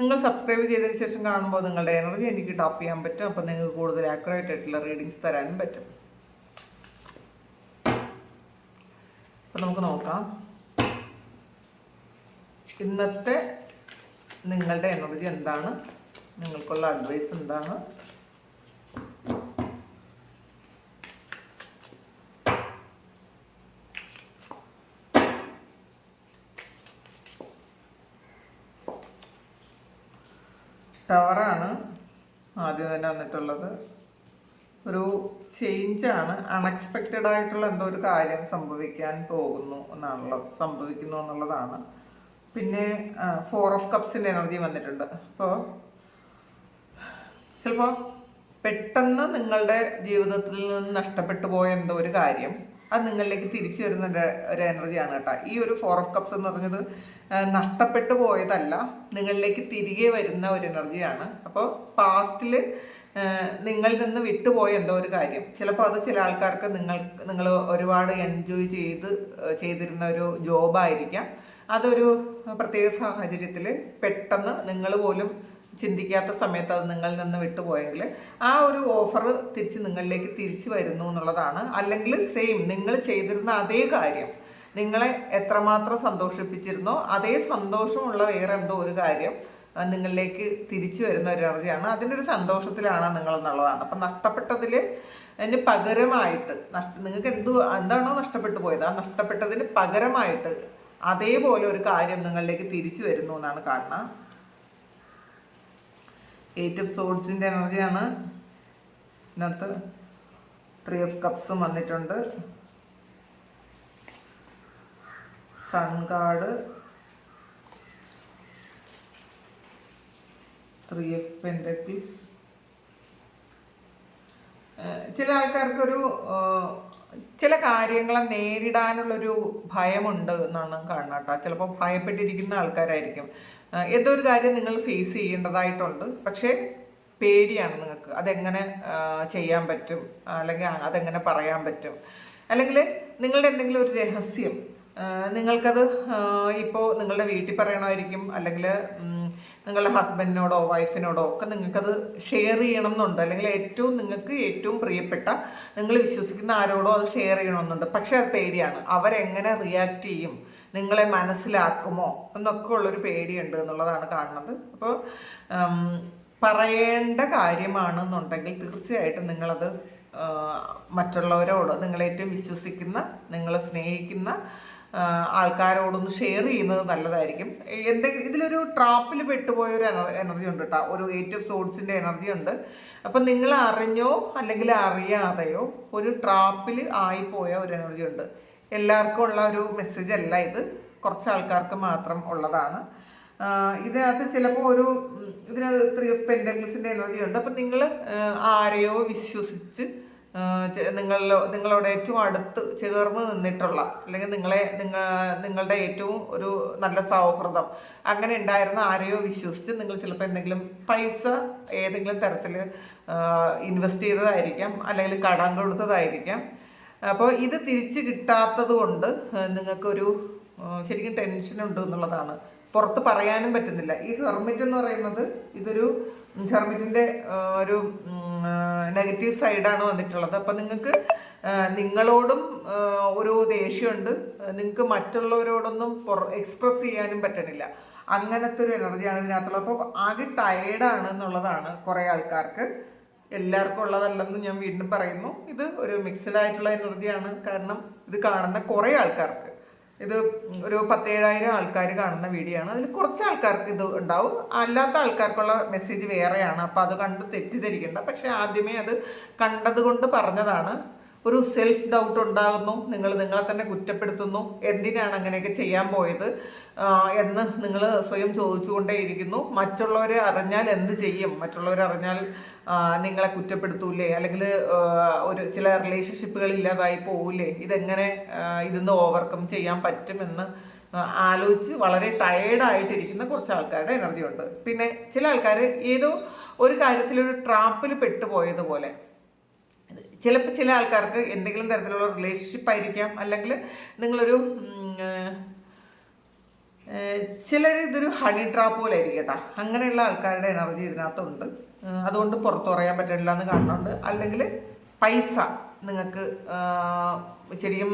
നിങ്ങൾ സബ്സ്ക്രൈബ് ചെയ്തതിന് ശേഷം കാണുമ്പോൾ നിങ്ങളുടെ എനർജി എനിക്ക് ടോപ്പ് ചെയ്യാൻ പറ്റും. അപ്പം നിങ്ങൾക്ക് കൂടുതൽ ആക്യുറേറ്റ് ആയിട്ടുള്ള റീഡിങ്സ് തരാനും പറ്റും. അപ്പം നമുക്ക് നോക്കാം. ഇന്നത്തെ നിങ്ങളുടെ എനർജി എന്താണ്? നിങ്ങൾക്കുള്ള അഡ്വൈസ് എന്താണ്? ടവറാണ് ആദ്യം തന്നെ വന്നിട്ടുള്ളത്. ഒരു ചേഞ്ചാണ്. അൺഎക്സ്പെക്റ്റഡ് ആയിട്ടുള്ള എന്തോ ഒരു കാര്യം സംഭവിക്കാൻ പോകുന്നു എന്നാണുള്ളത് സംഭവിക്കുന്നു എന്നുള്ളതാണ്. പിന്നെ ഫോർ ഓഫ് കപ്സിന്റെ എനർജി വന്നിട്ടുണ്ട്. അപ്പോൾ ചിലപ്പോൾ പെട്ടെന്ന് നിങ്ങളുടെ ജീവിതത്തിൽ നിന്ന് നഷ്ടപ്പെട്ടു പോയ എന്തോ ഒരു കാര്യം അത് നിങ്ങളിലേക്ക് തിരിച്ചു വരുന്ന ഒരു- എനർജിയാണ് കേട്ടോ. ഈ ഒരു ഫോർ ഓഫ് കപ്സ് എന്ന് പറഞ്ഞത് നഷ്ടപ്പെട്ടു പോയതല്ല നിങ്ങളിലേക്ക് തിരികെ വരുന്ന ഒരു എനർജിയാണ്. അപ്പോൾ പാസ്റ്റിൽ നിങ്ങളിൽ നിന്ന് വിട്ടുപോയ എന്തോ ഒരു കാര്യം. ചിലപ്പോൾ അത് ചില ആൾക്കാർക്ക് നിങ്ങൾ നിങ്ങൾ ഒരുപാട് എൻജോയ് ചെയ്ത് ചെയ്തിരുന്ന ഒരു ജോബായിരിക്കാം അതൊരു പ്രത്യേക സാഹചര്യത്തിൽ പെട്ടെന്ന് നിങ്ങൾ പോലും ചിന്തിക്കാത്ത സമയത്ത് അത് നിങ്ങളിൽ നിന്ന് വിട്ടുപോയെങ്കിൽ ആ ഒരു ഓഫർ തിരിച്ച് നിങ്ങളിലേക്ക് തിരിച്ചു വരുന്നു എന്നുള്ളതാണ്. അല്ലെങ്കിൽ സെയിം നിങ്ങൾ ചെയ്തിരുന്ന അതേ കാര്യം. നിങ്ങളെ എത്രമാത്രം സന്തോഷിപ്പിച്ചിരുന്നോ അതേ സന്തോഷമുള്ള വേറെ എന്തോ ഒരു കാര്യം നിങ്ങളിലേക്ക് തിരിച്ചു വരുന്ന ഒരു എനർജിയാണ്. അതിന്റെ ഒരു സന്തോഷത്തിലാണ് നിങ്ങൾ എന്നുള്ളതാണ് അപ്പം നഷ്ടപ്പെട്ടതിൽ അതിന് പകരമായിട്ട് നഷ്ട നിങ്ങൾക്ക് എന്ത് എന്താണോ നഷ്ടപ്പെട്ടു പോയത് ആ നഷ്ടപ്പെട്ടതിന് പകരമായിട്ട് അതേപോലെ ഒരു കാര്യം നിങ്ങളിലേക്ക് തിരിച്ചു വരുന്നു എന്നാണ് കാണുന്നത്. എയ്റ്റ് ഓഫ് സോഡ്സിന്റെ എനർജിയാണ്. ഇതിനകത്ത് ത്രീ ഓഫ് കപ്സും വന്നിട്ടുണ്ട്. Sun card three of pentacles ചില ആൾക്കാർക്കൊരു ചില കാര്യങ്ങളെ നേരിടാനുള്ളൊരു ഭയമുണ്ട് എന്നാണ് കാണുന്നത് കേട്ടോ. ചിലപ്പോൾ ഭയപ്പെട്ടിരിക്കുന്ന ആൾക്കാരായിരിക്കും. ഏതോ ഒരു കാര്യം നിങ്ങൾ ഫേസ് ചെയ്യേണ്ടതായിട്ടുണ്ട്. പക്ഷേ പേടിയാണ് നിങ്ങൾക്ക്. അതെങ്ങനെ ചെയ്യാൻ പറ്റും? അല്ലെങ്കിൽ അതെങ്ങനെ പറയാൻ പറ്റും? അല്ലെങ്കിൽ നിങ്ങളുടെ എന്തെങ്കിലും ഒരു രഹസ്യം നിങ്ങൾക്കത് ഇപ്പോൾ നിങ്ങളുടെ വീട്ടിൽ പറയണമായിരിക്കും. അല്ലെങ്കിൽ നിങ്ങളുടെ ഹസ്ബൻഡിനോടോ വൈഫിനോടോ ഒക്കെ നിങ്ങൾക്കത് ഷെയർ ചെയ്യണം എന്നുണ്ട് അല്ലെങ്കിൽ ഏറ്റവും നിങ്ങൾക്ക് ഏറ്റവും പ്രിയപ്പെട്ട നിങ്ങൾ വിശ്വസിക്കുന്ന ആരോടോ അത് ഷെയർ ചെയ്യണമെന്നുണ്ട്. പക്ഷെ അത് പേടിയാണ്. അവരെങ്ങനെ റിയാക്ട് ചെയ്യും? നിങ്ങളെ മനസ്സിലാക്കുമോ? എന്നൊക്കെ ഉള്ളൊരു പേടിയുണ്ട് എന്നുള്ളതാണ് കാണുന്നത്. അപ്പോൾ പറയേണ്ട കാര്യമാണെന്നുണ്ടെങ്കിൽ തീർച്ചയായിട്ടും നിങ്ങളത് മറ്റുള്ളവരോട് നിങ്ങളേറ്റവും വിശ്വസിക്കുന്ന നിങ്ങളെ സ്നേഹിക്കുന്ന ആൾക്കാരോടൊന്ന് ഷെയർ ചെയ്യുന്നത് നല്ലതായിരിക്കും. എന്തെങ്കിലും ഇതിലൊരു ട്രാപ്പിൽ പെട്ടുപോയ ഒരു എനർജി ഉണ്ട് കേട്ടോ ഒരു എയ്റ്റ് ഓഫ് സോഡ്സിന്റെ എനർജി ഉണ്ട്. അപ്പം നിങ്ങൾ അറിഞ്ഞോ അല്ലെങ്കിൽ അറിയാതെയോ ഒരു ട്രാപ്പിൽ ആയിപ്പോയ ഒരു എനർജി ഉണ്ട്. എല്ലാവർക്കും ഉള്ള ഒരു മെസ്സേജ് അല്ല ഇത്. കുറച്ച് ആൾക്കാർക്ക് മാത്രം ഉള്ളതാണ്. ഇതിനകത്ത് ചിലപ്പോൾ ഒരു ഇതിനകത്ത് ത്രീ ഓഫ് പെൻഡങ്കിൾസിന്റെ എനർജി ഉണ്ട്. അപ്പം നിങ്ങൾ ആരെയോ വിശ്വസിച്ച് നിങ്ങളിലോ നിങ്ങളോട് ഏറ്റവും അടുത്ത് ചേർന്ന് നിന്നിട്ടുള്ള അല്ലെങ്കിൽ നിങ്ങളെ നിങ്ങൾ നിങ്ങളുടെ ഏറ്റവും ഒരു നല്ല സൗഹൃദം അങ്ങനെ ഉണ്ടായിരുന്ന ആരെയോ വിശ്വസിച്ച് നിങ്ങൾ ചിലപ്പോൾ എന്തെങ്കിലും പൈസ ഏതെങ്കിലും തരത്തിൽ ഇൻവെസ്റ്റ് ചെയ്തതായിരിക്കാം അല്ലെങ്കിൽ കടം കൊടുത്തതായിരിക്കാം. അപ്പോൾ ഇത് തിരിച്ച് കിട്ടാത്തത് കൊണ്ട് നിങ്ങൾക്കൊരു ശരിക്കും ടെൻഷൻ ഉണ്ട് എന്നുള്ളതാണ്. പുറത്ത് പറയാനും പറ്റുന്നില്ല. ഈ ഹെർമിറ്റ് എന്ന് പറയുന്നത് ഇതൊരു ഹെർമിറ്റിന്റെ ഒരു നെഗറ്റീവ് സൈഡാണ് വന്നിട്ടുള്ളത്. അപ്പം നിങ്ങൾക്ക് നിങ്ങളോടും ഒരു ദേഷ്യമുണ്ട്. നിങ്ങൾക്ക് മറ്റുള്ളവരോടൊന്നും എക്സ്പ്രസ് ചെയ്യാനും പറ്റണില്ല. അങ്ങനത്തെ ഒരു എനർജിയാണ് ഇതിനകത്തുള്ളത്. അപ്പോൾ ആകെ ടയേർഡാണ് എന്നുള്ളതാണ് കുറേ ആൾക്കാർക്ക് എല്ലാവർക്കും ഉള്ളതല്ലെന്ന് ഞാൻ വീണ്ടും പറയുന്നു. ഇത് ഒരു മിക്സഡ് ആയിട്ടുള്ള എനർജിയാണ് കാരണം ഇത് കാണുന്ന കുറേ ആൾക്കാർക്ക്. ഇത് ഒരു പത്തേഴായിരം ആൾക്കാർ കാണുന്ന വീഡിയോ ആണ് അതിൽ കുറച്ച് ആൾക്കാർക്ക് ഇത് ഉണ്ടാവും. അല്ലാത്ത ആൾക്കാർക്കുള്ള മെസ്സേജ് വേറെയാണ്. അപ്പോൾ അത് കണ്ട് തെറ്റിദ്ധരിക്കേണ്ട. പക്ഷേ ആദ്യമേ അത് കണ്ടതുകൊണ്ട് പറഞ്ഞതാണ്. ഒരു സെൽഫ് ഡൗട്ട് ഉണ്ടാകുന്നു. നിങ്ങൾ നിങ്ങളെ തന്നെ കുറ്റപ്പെടുത്തുന്നു. എന്തിനാണ് അങ്ങനെയൊക്കെ ചെയ്യാൻ പോയത്? എന്ന് നിങ്ങൾ സ്വയം ചോദിച്ചുകൊണ്ടേയിരിക്കുന്നു. മറ്റുള്ളവരെ അറിഞ്ഞാൽ എന്ത് ചെയ്യും? മറ്റുള്ളവരെ അറിഞ്ഞാൽ നിങ്ങളെ കുറ്റപ്പെടുത്തൂലേ? അല്ലെങ്കിൽ ഒരു ചില റിലേഷൻഷിപ്പുകൾ ഇല്ലാതായി പോവില്ലേ ഇതെങ്ങനെ ഇതിന്ന് ഓവർകം ചെയ്യാൻ പറ്റുമെന്ന് ആലോചിച്ച് വളരെ ടയേർഡായിട്ടിരിക്കുന്ന കുറച്ച് ആൾക്കാരുടെ എനർജി ഉണ്ട്. പിന്നെ ചില ആൾക്കാർ ഏതോ ഒരു കാര്യത്തിലൊരു ട്രാപ്പിൽ പെട്ടുപോയതുപോലെ ചിലപ്പോൾ ചില ആൾക്കാർക്ക് എന്തെങ്കിലും തരത്തിലുള്ള റിലേഷൻഷിപ്പ് ആയിരിക്കാം. അല്ലെങ്കിൽ നിങ്ങളൊരു ചിലർ ഇതൊരു ഹണി ട്രാപ്പ് പോലെ ആയിരിക്കട്ടാ കേട്ടോ. അങ്ങനെയുള്ള ആൾക്കാരുടെ എനർജി ഇതിനകത്തുണ്ട്. അതുകൊണ്ട് പുറത്തു പറയാൻ പറ്റില്ല എന്ന് കാണുന്നുണ്ട്. അല്ലെങ്കിൽ പൈസ നിങ്ങൾക്ക് ശരിക്കും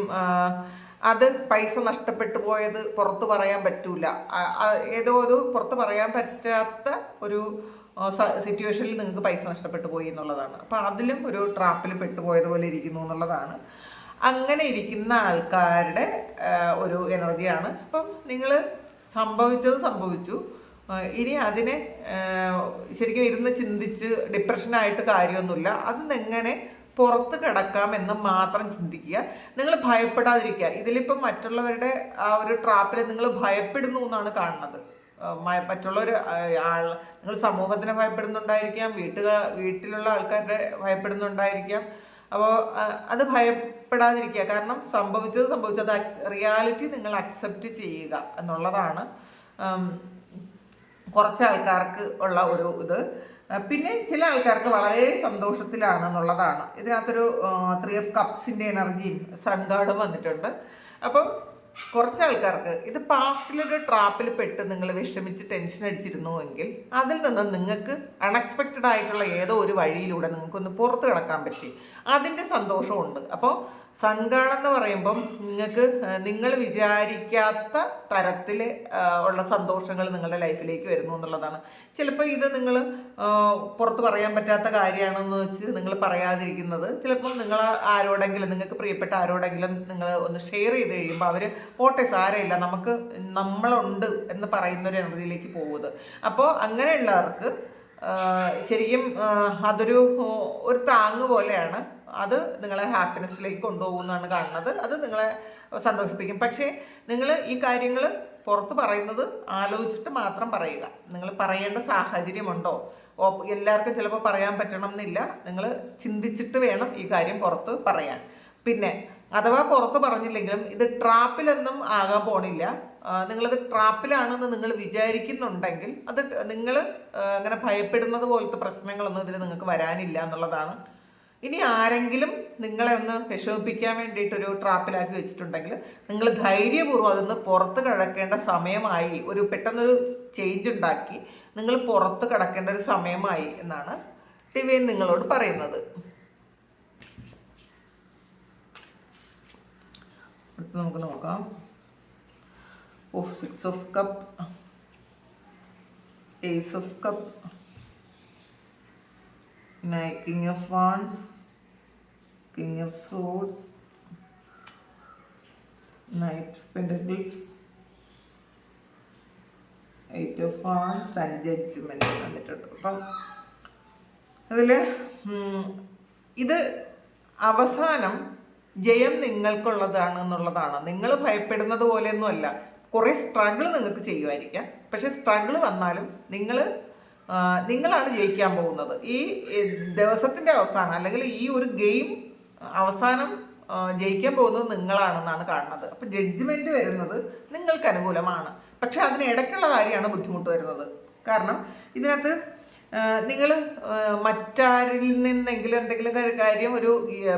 അത് പൈസ നഷ്ടപ്പെട്ടു പോയത് പുറത്ത് പറയാൻ പറ്റൂല. ഏതോ ഒരു പുറത്ത് പറയാൻ പറ്റാത്ത ഒരു സിറ്റുവേഷനിൽ നിങ്ങൾക്ക് പൈസ നഷ്ടപ്പെട്ടു പോയി എന്നുള്ളതാണ്. അപ്പോൾ അതിലും ഒരു ട്രാപ്പിൽ പെട്ടുപോയതുപോലെ ഇരിക്കുന്നു എന്നുള്ളതാണ്. അങ്ങനെ ഇരിക്കുന്ന ആൾക്കാരുടെ ഒരു എനർജിയാണ് അപ്പം നിങ്ങൾ സംഭവിച്ചത് സംഭവിച്ചു. ഇനി അതിനെ ശരിക്കും ഇരുന്ന് ചിന്തിച്ച് ഡിപ്രഷനായിട്ട് കാര്യമൊന്നുമില്ല. എങ്ങനെ പുറത്ത് കിടക്കാമെന്ന് മാത്രം ചിന്തിക്കുക. നിങ്ങൾ ഭയപ്പെടാതിരിക്കുക. ഇതിലിപ്പം മറ്റുള്ളവരുടെ ആ ഒരു ട്രാപ്പിൽ നിങ്ങൾ ഭയപ്പെടുന്നു എന്നാണ് കാണുന്നത്. മറ്റുള്ളവർ ആൾ നിങ്ങൾ സമൂഹത്തിനെ ഭയപ്പെടുന്നുണ്ടായിരിക്കാം വീട്ടുക വീട്ടിലുള്ള ആൾക്കാരുടെ ഭയപ്പെടുന്നുണ്ടായിരിക്കാം. അപ്പോൾ അത് ഭയപ്പെടാതിരിക്കുക. കാരണം സംഭവിച്ചത് സംഭവിച്ചത് റിയാലിറ്റി നിങ്ങൾ അക്സെപ്റ്റ് ചെയ്യുക എന്നുള്ളതാണ്. കുറച്ച് ആൾക്കാർക്ക് ഉള്ള ഒരു ഇത്. പിന്നെ ചില ആൾക്കാർക്ക് വളരെ സന്തോഷത്തിലാണ് എന്നുള്ളതാണ് ഇതിനകത്തൊരു ത്രീ ഓഫ് കപ്സിന്റെ എനർജിയും സൺഗാർഡും വന്നിട്ടുണ്ട്. അപ്പം കുറച്ച് ആൾക്കാർക്ക് ഇത് പാസ്റ്റിലൊരു ട്രാപ്പിൽ പെട്ട് നിങ്ങൾ വിഷമിച്ച് ടെൻഷൻ അടിച്ചിരുന്നുവെങ്കിൽ അതിൽ നിന്ന് നിങ്ങൾക്ക് അൺഎക്സ്പെക്റ്റഡ് ആയിട്ടുള്ള ഏതോ ഒരു വഴിയിലൂടെ നിങ്ങൾക്കൊന്ന് പുറത്ത് കിടക്കാൻ പറ്റി. അതിന്റെ സന്തോഷമുണ്ട്. അപ്പോൾ സൺഗാൺ എന്ന് പറയുമ്പം നിങ്ങൾക്ക് നിങ്ങൾ വിചാരിക്കാത്ത തരത്തിൽ ഉള്ള സന്തോഷങ്ങൾ നിങ്ങളുടെ ലൈഫിലേക്ക് വരുന്നു എന്നുള്ളതാണ്. ചിലപ്പോൾ ഇത് നിങ്ങൾ പുറത്ത് പറയാൻ പറ്റാത്ത കാര്യമാണെന്ന് വെച്ച് നിങ്ങൾ പറയാതിരിക്കുന്നത്. ചിലപ്പോൾ നിങ്ങൾ ആരോടെങ്കിലും നിങ്ങൾക്ക് പ്രിയപ്പെട്ട ആരോടെങ്കിലും നിങ്ങൾ ഒന്ന് ഷെയർ ചെയ്ത് കഴിയുമ്പോൾ അവർ പോട്ടെ സാരമില്ല നമുക്ക് നമ്മളുണ്ട് എന്ന് പറയുന്ന ഒരു എനർജിയിലേക്ക് പോകുന്നത്. അപ്പോൾ അങ്ങനെയുള്ളവർക്ക് ശരിക്കും അതൊരു ഒരു താങ്ങ് പോലെയാണ് അത് നിങ്ങളെ ഹാപ്പിനെസ്സിലേക്ക് കൊണ്ടുപോകുന്നതാണ് കാണുന്നത്. അത് നിങ്ങളെ സന്തോഷിപ്പിക്കും. പക്ഷേ നിങ്ങൾ ഈ കാര്യങ്ങൾ പുറത്ത് പറയുന്നത് ആലോചിച്ചിട്ട് മാത്രം പറയുക. നിങ്ങൾ പറയേണ്ട സാഹചര്യമുണ്ടോ? എല്ലാവർക്കും ചിലപ്പോൾ പറയാൻ പറ്റണം എന്നില്ല നിങ്ങൾ ചിന്തിച്ചിട്ട് വേണം ഈ കാര്യം പുറത്ത് പറയാൻ. പിന്നെ അഥവാ പുറത്ത് പറഞ്ഞില്ലെങ്കിലും ഇത് ട്രാപ്പിലൊന്നും ആകാൻ പോണില്ല. നിങ്ങളത് ട്രാപ്പിലാണെന്ന് നിങ്ങൾ വിചാരിക്കുന്നുണ്ടെങ്കിൽ അത് നിങ്ങൾ അങ്ങനെ ഭയപ്പെടുന്നത് പോലത്തെ പ്രശ്നങ്ങളൊന്നും ഇതിൽ നിങ്ങൾക്ക് വരാനില്ല എന്നുള്ളതാണ് ഇനി ആരെങ്കിലും നിങ്ങളെ ഒന്ന് വിഷമിപ്പിക്കാൻ വേണ്ടിയിട്ടൊരു ട്രാപ്പിലാക്കി വെച്ചിട്ടുണ്ടെങ്കിൽ നിങ്ങൾ ധൈര്യപൂർവം അതൊന്ന് പുറത്ത് കിടക്കേണ്ട സമയമായി ഒരു പെട്ടെന്നൊരു ചേഞ്ച് ഉണ്ടാക്കി നിങ്ങൾ പുറത്ത് കിടക്കേണ്ട ഒരു സമയമായി എന്നാണ് ടിവിയൻ നിങ്ങളോട് പറയുന്നത്. നമുക്ക് നോക്കാം. Of six of cup ace of cup king of wands king of swords knight of pentacles eight of wands and judgement വന്നിട്ടുണ്ട്. അപ്പം അതിൽ ഇത് അവസാനം ജയം നിങ്ങൾക്കുള്ളതാണ് എന്നുള്ളതാണ്. നിങ്ങൾ ഭയപ്പെടുന്നത് പോലെയൊന്നുമല്ല. കുറേ സ്ട്രഗിൾ നിങ്ങൾക്ക് ചെയ്യുമായിരിക്കാം. പക്ഷെ സ്ട്രഗിൾ വന്നാലും നിങ്ങൾ നിങ്ങളാണ് ജയിക്കാൻ പോകുന്നത്. ഈ ദിവസത്തിന്റെ അവസാനം അല്ലെങ്കിൽ ഈ ഒരു ഗെയിം അവസാനം ജയിക്കാൻ പോകുന്നത് നിങ്ങളാണെന്നാണ് കാണുന്നത്. അപ്പം ജഡ്ജ്മെന്റ് വരുന്നത് നിങ്ങൾക്ക് അനുകൂലമാണ്. പക്ഷെ അതിന് ഇടയ്ക്കുള്ള കാര്യമാണ് ബുദ്ധിമുട്ട് വരുന്നത്. കാരണം ഇതിനകത്ത് നിങ്ങൾ മറ്റാരിൽ നിന്നെങ്കിലും എന്തെങ്കിലും കാര്യം ഒരു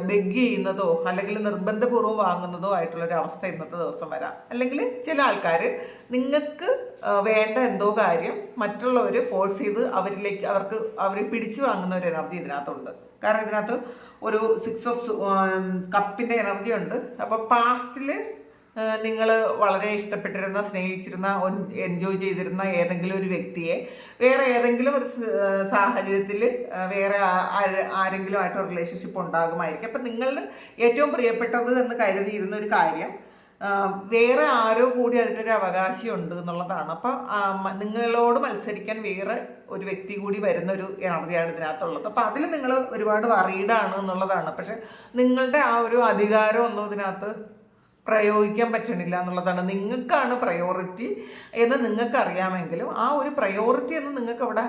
ബെഗ് ചെയ്യുന്നതോ അല്ലെങ്കിൽ നിർബന്ധപൂർവം വാങ്ങുന്നതോ ആയിട്ടുള്ള ഒരു അവസ്ഥ ഇന്നത്തെ ദിവസം വരാം. അല്ലെങ്കിൽ ചില ആൾക്കാർ നിങ്ങൾക്ക് വേണ്ട എന്തോ കാര്യം മറ്റുള്ളവർ ഫോഴ്സ് ചെയ്ത് അവരിലേക്ക് അവർക്ക് അവർ പിടിച്ചു വാങ്ങുന്ന ഒരു എനർജി ഇതിനകത്തുണ്ട്. കാരണം ഇതിനകത്ത് ഒരു സിക്സ് ഓഫ് കപ്പിന്റെ എനർജി ഉണ്ട്. അപ്പോൾ പാസ്റ്റിൽ നിങ്ങൾ വളരെ ഇഷ്ടപ്പെട്ടിരുന്ന സ്നേഹിച്ചിരുന്ന എൻജോയ് ചെയ്തിരുന്ന ഏതെങ്കിലും ഒരു വ്യക്തിയെ വേറെ ഏതെങ്കിലും ഒരു സാഹചര്യത്തിൽ വേറെ ആ- ആര്- ആരെങ്കിലും ആയിട്ട് റിലേഷൻഷിപ്പ് ഉണ്ടാകുമായിരിക്കും. അപ്പം നിങ്ങൾ ഏറ്റവും പ്രിയപ്പെട്ടത് എന്ന് കരുതിയിരുന്ന ഒരു കാര്യം വേറെ ആരോ കൂടി അതിനൊരു അവകാശമുണ്ട് എന്നുള്ളതാണ്. അപ്പം നിങ്ങളോട് മത്സരിക്കാൻ വേറെ ഒരു വ്യക്തി കൂടി വരുന്ന ഒരു എനർജിയാണ് ഇതിനകത്തുള്ളത്. അപ്പം അതിൽ നിങ്ങൾ ഒരുപാട് വറീഡാണ് എന്നുള്ളതാണ്. പക്ഷെ നിങ്ങളുടെ ആ ഒരു അധികാരം ഒന്നും ഇതിനകത്ത് പ്രയോഗിക്കാൻ പറ്റണില്ല എന്നുള്ളതാണ്. നിങ്ങൾക്കാണ് പ്രയോറിറ്റി എന്ന് നിങ്ങൾക്ക് അറിയാമെങ്കിലും ആ ഒരു പ്രയോറിറ്റി എന്ന് നിങ്ങൾക്ക് അവിടെ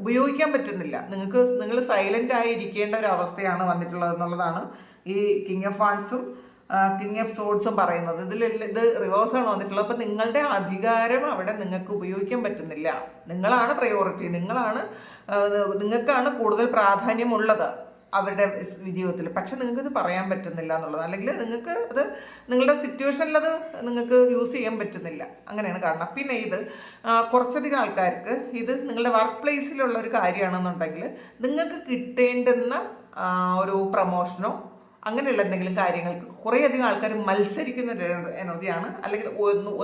ഉപയോഗിക്കാൻ പറ്റുന്നില്ല. നിങ്ങൾക്ക് നിങ്ങൾ സൈലന്റ് ആയി ഇരിക്കേണ്ട ഒരു അവസ്ഥയാണ് വന്നിട്ടുള്ളത് എന്നുള്ളതാണ് ഈ കിങ് ഓഫ് ഫാൻസും കിങ് ഓഫ് സോഡ്സും പറയുന്നത്. ഇതിൽ ഇത് റിവേഴ്സ് ആണ് വന്നിട്ടുള്ളത്. അപ്പം നിങ്ങളുടെ അധികാരം അവിടെ നിങ്ങൾക്ക് ഉപയോഗിക്കാൻ പറ്റുന്നില്ല. നിങ്ങളാണ് പ്രയോറിറ്റി നിങ്ങളാണ് നിങ്ങൾക്കാണ് കൂടുതൽ പ്രാധാന്യമുള്ളത്. അവരുടെ ജീവിതത്തിൽ പക്ഷെ നിങ്ങൾക്ക് ഇത് പറയാൻ പറ്റുന്നില്ല എന്നുള്ളത്. അല്ലെങ്കിൽ നിങ്ങൾക്ക് അത് നിങ്ങളുടെ സിറ്റുവേഷനിൽ അത് നിങ്ങൾക്ക് യൂസ് ചെയ്യാൻ പറ്റുന്നില്ല. അങ്ങനെയാണ് കാരണം. പിന്നെ ഇത് കുറച്ചധികം ആൾക്കാർക്ക് ഇത് നിങ്ങളുടെ വർക്ക് പ്ലേസിലുള്ള ഒരു കാര്യമാണെന്നുണ്ടെങ്കിൽ നിങ്ങൾക്ക് കിട്ടേണ്ടുന്ന ഒരു പ്രമോഷനോ അങ്ങനെയുള്ള എന്തെങ്കിലും കാര്യങ്ങൾക്ക് കുറേയധികം ആൾക്കാർ മത്സരിക്കുന്ന ഒരു എനർജിയാണ് അല്ലെങ്കിൽ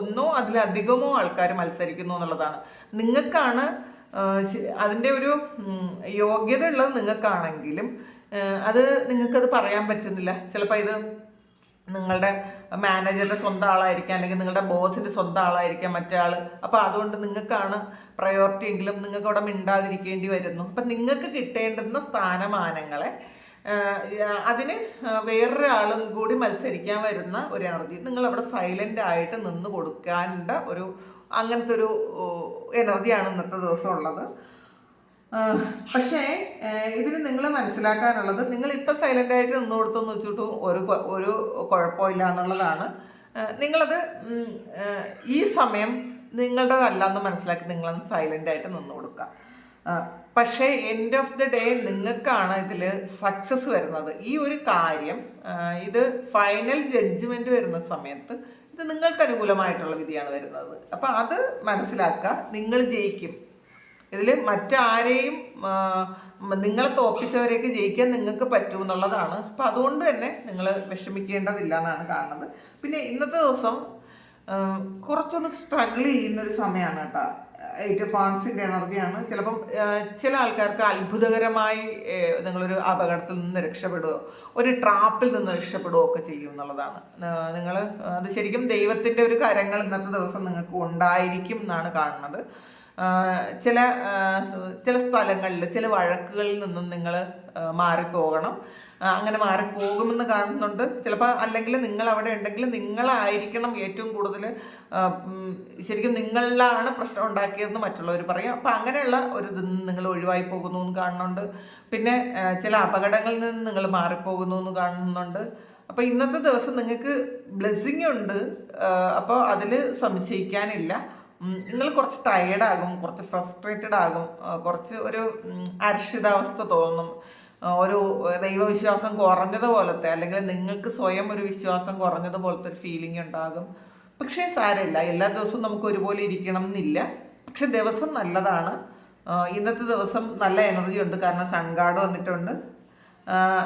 ഒന്നോ അതിലധികമോ ആൾക്കാർ മത്സരിക്കുന്നു എന്നുള്ളതാണ്. നിങ്ങൾക്കാണ് അതിന്റെ ഒരു യോഗ്യത ഉള്ളത് നിങ്ങൾക്കാണെങ്കിലും അത് നിങ്ങൾക്കത് പറയാൻ പറ്റുന്നില്ല. ചിലപ്പോൾ ഇത് നിങ്ങളുടെ മാനേജറുടെ സ്വന്തം ആളായിരിക്കാം അല്ലെങ്കിൽ നിങ്ങളുടെ ബോസിന്റെ സ്വന്തം ആളായിരിക്കാം മറ്റേ ആൾ അപ്പോൾ അതുകൊണ്ട് നിങ്ങൾക്കാണ് പ്രയോറിറ്റി എങ്കിലും നിങ്ങൾക്ക് അവിടെ മിണ്ടാതിരിക്കേണ്ടി വരുന്നു. അപ്പം നിങ്ങൾക്ക് കിട്ടേണ്ടുന്ന സ്ഥാനമാനങ്ങളെ അതിന് വേറൊരാളും കൂടി മത്സരിക്കാൻ വരുന്ന ഒരു എനർജി നിങ്ങൾ അവിടെ സൈലന്റ് ആയിട്ട് നിന്ന് കൊടുക്കേണ്ട ഒരു അങ്ങനത്തെ ഒരു എനർജിയാണ് ഇന്നത്തെ ദിവസം ഉള്ളത് പക്ഷേ ഇതിന് നിങ്ങൾ മനസ്സിലാക്കാനുള്ളത് നിങ്ങൾ ഇപ്പം സൈലന്റ് ആയിട്ട് നിന്ന് കൊടുത്തെന്ന് വെച്ചിട്ട് ഒരു ഒരു കുഴപ്പമില്ല എന്നുള്ളതാണ്. നിങ്ങളത് ഈ സമയം നിങ്ങളുടേതല്ല എന്ന് മനസ്സിലാക്കി നിങ്ങൾ സൈലന്റ് ആയിട്ട് നിന്ന് കൊടുക്കുക. പക്ഷേ എൻഡ് ഓഫ് ദി ഡേ നിങ്ങൾക്കാണ് ഇതിൽ സക്സസ് വരുന്നത്. ഈ ഒരു കാര്യം ഇത് ഫൈനൽ ജഡ്ജ്മെന്റ് വരുന്ന സമയത്ത് ഇത് നിങ്ങൾക്ക് അനുകൂലമായിട്ടുള്ള വിധിയാണ് വരുന്നത്. അപ്പം അത് മനസ്സിലാക്കുക നിങ്ങൾ ജയിക്കും. ഇതിൽ മറ്റാരെയും നിങ്ങളെ തോപ്പിച്ചവരെയൊക്കെ ജയിക്കാൻ നിങ്ങൾക്ക് പറ്റും എന്നുള്ളതാണ് അപ്പം അതുകൊണ്ട് തന്നെ നിങ്ങൾ വിഷമിക്കേണ്ടതില്ല എന്നാണ് കാണുന്നത്. പിന്നെ ഇന്നത്തെ ദിവസം കുറച്ചൊന്ന് സ്ട്രഗിൾ ചെയ്യുന്നൊരു സമയമാണ് കേട്ടോ. എയ്റ്റ് ഫാൻസിന്റെ എനർജിയാണ്. ചിലപ്പം ചില ആൾക്കാർക്ക് അത്ഭുതകരമായി നിങ്ങളൊരു അപകടത്തിൽ നിന്ന് രക്ഷപ്പെടുകയോ ഒരു ട്രാപ്പിൽ നിന്ന് രക്ഷപ്പെടുകയോ ഒക്കെ ചെയ്യും എന്നുള്ളതാണ്. നിങ്ങൾ അത് ശരിക്കും ദൈവത്തിന്റെ ഒരു കരങ്ങൾ ഇന്നത്തെ ദിവസം നിങ്ങൾക്ക് ഉണ്ടായിരിക്കും എന്നാണ് കാണുന്നത്. ചില ചില സ്ഥലങ്ങളിൽ ചില വഴക്കുകളിൽ നിന്നും നിങ്ങൾ മാറിപ്പോകണം. അങ്ങനെ മാറിപ്പോകുമെന്ന് കാണുന്നുണ്ട്. ചിലപ്പോൾ അല്ലെങ്കിൽ നിങ്ങൾ അവിടെ ഉണ്ടെങ്കിൽ നിങ്ങളായിരിക്കണം ഏറ്റവും കൂടുതൽ ശരിക്കും നിങ്ങളിലാണ് പ്രശ്നം ഉണ്ടാക്കിയതെന്ന് മറ്റുള്ളവർ പറയും. അപ്പം അങ്ങനെയുള്ള ഒരു നിന്ന് നിങ്ങൾ ഒഴിവായി പോകുന്നു എന്ന് കാണുന്നുണ്ട്. പിന്നെ ചില അപകടങ്ങളിൽ നിന്ന് നിങ്ങൾ മാറിപ്പോകുന്നു എന്ന് കാണുന്നുണ്ട്. അപ്പോൾ ഇന്നത്തെ ദിവസം നിങ്ങൾക്ക് ബ്ലെസ്സിങ് ഉണ്ട്. അപ്പോൾ അതിൽ സംശയിക്കാനില്ല. നിങ്ങൾ കുറച്ച് ടയേർഡാകും കുറച്ച് ഫ്രസ്ട്രേറ്റഡ് ആകും. കുറച്ച് ഒരു അരക്ഷിതാവസ്ഥ തോന്നും. ഒരു ദൈവവിശ്വാസം കുറഞ്ഞത് പോലത്തെ അല്ലെങ്കിൽ നിങ്ങൾക്ക് സ്വയം ഒരു വിശ്വാസം കുറഞ്ഞത് പോലത്തെ ഒരു ഫീലിംഗ് ഉണ്ടാകും. പക്ഷേ സാരമില്ല എല്ലാ ദിവസവും നമുക്ക് ഒരുപോലെ ഇരിക്കണം എന്നില്ല. പക്ഷെ ദിവസം നല്ലതാണ്. ഇന്നത്തെ ദിവസം നല്ല എനർജി ഉണ്ട് കാരണം സൺഗാർഡ് വന്നിട്ടുണ്ട്.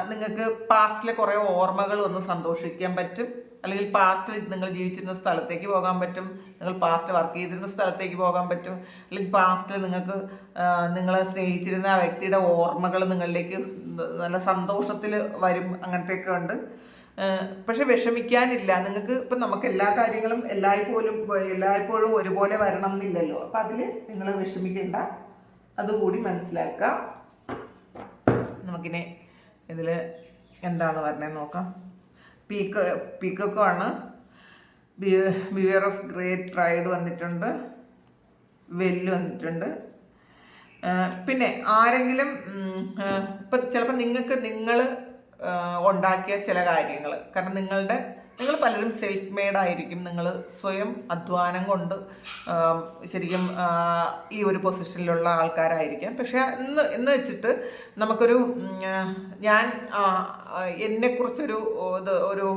നിങ്ങൾക്ക് പാസ്റ്റിലെ കുറേ ഓർമ്മകൾ ഒന്ന് സന്തോഷിക്കാൻ പറ്റും. അല്ലെങ്കിൽ പാസ്റ്റ് നിങ്ങൾ ജീവിച്ചിരുന്ന സ്ഥലത്തേക്ക് പോകാൻ പറ്റും. നിങ്ങൾ പാസ്റ്റ് വർക്ക് ചെയ്തിരുന്ന സ്ഥലത്തേക്ക് പോകാൻ പറ്റും. അല്ലെങ്കിൽ പാസ്റ്റിൽ നിങ്ങൾക്ക് നിങ്ങളെ സ്നേഹിച്ചിരുന്ന ആ വ്യക്തിയുടെ ഓർമ്മകൾ നിങ്ങളിലേക്ക് നല്ല സന്തോഷത്തിൽ വരും. അങ്ങനത്തെയൊക്കെ ഉണ്ട്. പക്ഷെ വിഷമിക്കാനില്ല. നിങ്ങൾക്ക് ഇപ്പം നമുക്ക് എല്ലാ കാര്യങ്ങളും എല്ലായ്പ്പോലും എല്ലായ്പ്പോഴും ഒരുപോലെ വരണം എന്നില്ലല്ലോ അപ്പം അതിൽ നിങ്ങൾ വിഷമിക്കേണ്ട. അതുകൂടി മനസ്സിലാക്കാം. നമുക്കിനെ ഇതിൽ എന്താണ് വരണേന്ന് നോക്കാം. പീക്ക് പീക്കൊക്കെ ആണ് ബിയർ ഓഫ് ഗ്രേറ്റ് പ്രൈഡ് വന്നിട്ടുണ്ട്. വെല്ല് വന്നിട്ടുണ്ട്. പിന്നെ ആരെങ്കിലും ഇപ്പം ചിലപ്പോൾ നിങ്ങൾക്ക് നിങ്ങൾ ഉണ്ടാക്കിയ ചില കാര്യങ്ങൾ കാരണം നിങ്ങളുടെ നിങ്ങൾ പലരും സെൽഫ് മെയ്ഡ് ആയിരിക്കും. നിങ്ങൾ സ്വയം അധ്വാനം കൊണ്ട് ശരിക്കും ഈ ഒരു പൊസിഷനിലുള്ള ആൾക്കാരായിരിക്കാം. പക്ഷെ ഇന്ന് എന്ന് വെച്ചിട്ട് നമുക്കൊരു ഞാൻ എന്നെക്കുറിച്ചൊരു ഇത് ഒരു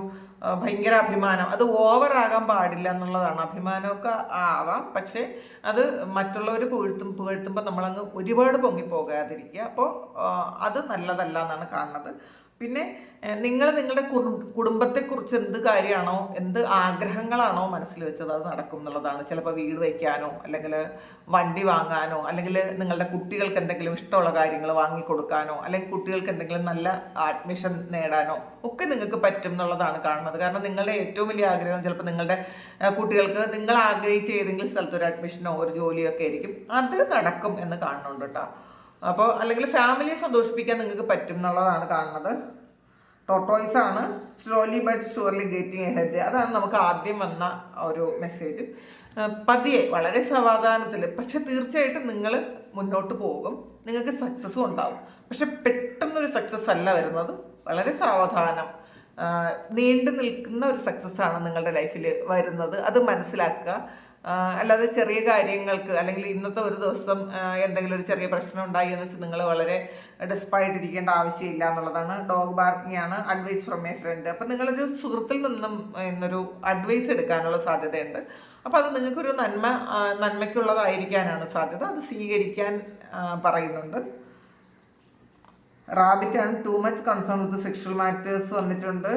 ഭയങ്കര അഭിമാനം. അത് ഓവർ ആകാൻ പാടില്ല എന്നുള്ളതാണ്. അഭിമാനമൊക്കെ ആവാം. പക്ഷേ അത് മറ്റുള്ളവർ പുകഴ്ത്തും പുകഴ്ത്തുമ്പോൾ നമ്മളങ്ങ് ഒരുപാട് പൊങ്ങിപ്പോകാതിരിക്കുക അപ്പോൾ അത് നല്ലതല്ല എന്നാണ് കാണുന്നത്. പിന്നെ നിങ്ങൾ നിങ്ങളുടെ കുടുംബത്തെക്കുറിച്ച് എന്ത് കാര്യമാണോ എന്ത് ആഗ്രഹങ്ങളാണോ മനസ്സിൽ വെച്ചത് അത് നടക്കും എന്നുള്ളതാണ്. ചിലപ്പോൾ വീട് വയ്ക്കാനോ അല്ലെങ്കിൽ വണ്ടി വാങ്ങാനോ അല്ലെങ്കിൽ നിങ്ങളുടെ കുട്ടികൾക്ക് എന്തെങ്കിലും ഇഷ്ടമുള്ള കാര്യങ്ങൾ വാങ്ങിക്കൊടുക്കാനോ അല്ലെങ്കിൽ കുട്ടികൾക്ക് എന്തെങ്കിലും നല്ല അഡ്മിഷൻ നേടാനോ ഒക്കെ നിങ്ങൾക്ക് പറ്റും എന്നുള്ളതാണ് കാണുന്നത്. കാരണം നിങ്ങളുടെ ഏറ്റവും വലിയ ആഗ്രഹം ചിലപ്പോൾ നിങ്ങളുടെ കുട്ടികൾക്ക് നിങ്ങൾ ആഗ്രഹിച്ച ഏതെങ്കിലും സ്ഥലത്ത് ഒരു അഡ്മിഷനോ ഒരു ജോലിയോ ഒക്കെ ആയിരിക്കും. അത് നടക്കും എന്ന് കാണുന്നുണ്ട് കേട്ടോ. അപ്പോൾ അല്ലെങ്കിൽ ഫാമിലിയെ സന്തോഷിപ്പിക്കാൻ നിങ്ങൾക്ക് പറ്റും എന്നുള്ളതാണ് കാണുന്നത്. ടോട്ടോയ്സ് ആണ്. Slowly but surely getting ahead അതാണ് നമുക്ക് ആദ്യം വന്ന ഒരു മെസ്സേജ് പതിയെ വളരെ സമാധാനത്തിൽ. പക്ഷെ തീർച്ചയായിട്ടും നിങ്ങൾ മുന്നോട്ട് പോകും. നിങ്ങൾക്ക് സക്സസ്സും ഉണ്ടാവും. പക്ഷെ പെട്ടെന്നൊരു സക്സസ് അല്ല വരുന്നത്. വളരെ സാവധാനം. നീണ്ടു നിൽക്കുന്ന ഒരു സക്സസ് ആണ് നിങ്ങളുടെ ലൈഫിൽ വരുന്നത്. അത് മനസ്സിലാക്കുക. അല്ലാതെ ചെറിയ കാര്യങ്ങൾക്ക് അല്ലെങ്കിൽ ഇന്നത്തെ ഒരു ദിവസം എന്തെങ്കിലും ഒരു ചെറിയ പ്രശ്നം ഉണ്ടായി എന്ന് വെച്ചാൽ നിങ്ങൾ വളരെ ഡെസ്പായിട്ടിരിക്കേണ്ട ആവശ്യമില്ല എന്നുള്ളതാണ്. ഡോഗ് ബാർക്കിംഗ് ആണ് അഡ്വൈസ് ഫ്രം മൈ ഫ്രണ്ട് അപ്പം നിങ്ങളൊരു സുഹൃത്തിൽ നിന്നും ഇന്നൊരു അഡ്വൈസ് എടുക്കാനുള്ള സാധ്യതയുണ്ട്. അപ്പോൾ അത് നിങ്ങൾക്കൊരു നന്മ നന്മയ്ക്കുള്ളതായിരിക്കാനാണ് സാധ്യത. അത് സ്വീകരിക്കാൻ പറയുന്നുണ്ട്. റാബിറ്റ് ആണ് too much concern with sexual matters വന്നിട്ടുണ്ട്.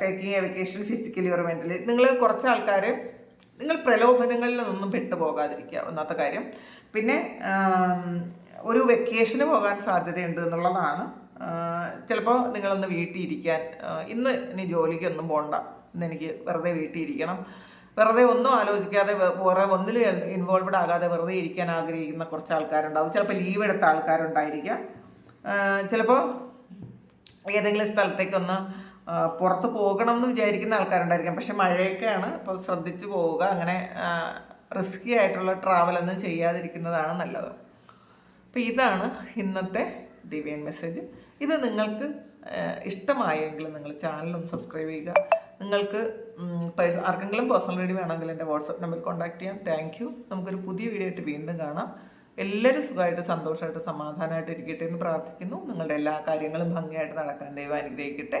Taking a vacation physically or mentally നിങ്ങൾ കുറച്ച് ആൾക്കാർ നിങ്ങൾ പ്രലോഭനങ്ങളിൽ നിന്നും പെട്ടുപോകാതിരിക്കുക ഒന്നാമത്തെ കാര്യം. പിന്നെ ഒരു വെക്കേഷന് പോകാൻ സാധ്യതയുണ്ട് എന്നുള്ളതാണ്. ചിലപ്പോൾ നിങ്ങളൊന്ന് വീട്ടിൽ ഇരിക്കാൻ ഇന്ന് ഇനി ജോലിക്കൊന്നും പോകണ്ട ഇന്ന് എനിക്ക് വെറുതെ വീട്ടിൽ ഇരിക്കണം വെറുതെ ഒന്നും ആലോചിക്കാതെ വേറെ ഒന്നിലും ഇൻവോൾവ്ഡ് ആകാതെ വെറുതെ ഇരിക്കാൻ ആഗ്രഹിക്കുന്ന കുറച്ച് ആൾക്കാരുണ്ടാവും. ചിലപ്പോൾ ലീവ് എടുത്ത ആൾക്കാരുണ്ടായിരിക്കാം. ചിലപ്പോൾ ഏതെങ്കിലും സ്ഥലത്തേക്കൊന്ന് പുറത്ത് പോകണം എന്ന് വിചാരിക്കുന്ന ആൾക്കാരുണ്ടായിരിക്കും. പക്ഷെ മഴയൊക്കെയാണ്. അപ്പോൾ ശ്രദ്ധിച്ച് പോവുക. അങ്ങനെ റിസ്കി ആയിട്ടുള്ള ട്രാവലൊന്നും ചെയ്യാതിരിക്കുന്നതാണ് നല്ലത്. അപ്പോൾ ഇതാണ് ഇന്നത്തെ ദിവ്യൻ മെസ്സേജ് ഇത് നിങ്ങൾക്ക് ഇഷ്ടമായെങ്കിൽ നിങ്ങൾ ചാനലൊന്ന് സബ്സ്ക്രൈബ് ചെയ്യുക. നിങ്ങൾക്ക് ആർക്കെങ്കിലും പേഴ്സണൽ റീഡി വേണമെങ്കിൽ എന്റെ വാട്സപ്പ് നമ്പറിൽ കോൺടാക്ട് ചെയ്യാം. താങ്ക് യു നമുക്കൊരു പുതിയ വീഡിയോ ആയിട്ട് വീണ്ടും കാണാം. എല്ലാവരും സുഖമായിട്ട് സന്തോഷമായിട്ട് സമാധാനമായിട്ട് ഇരിക്കട്ടെ എന്ന് പ്രാർത്ഥിക്കുന്നു. നിങ്ങളുടെ എല്ലാ കാര്യങ്ങളും ഭംഗിയായിട്ട് നടക്കാൻ ദൈവം അനുഗ്രഹിക്കട്ടെ.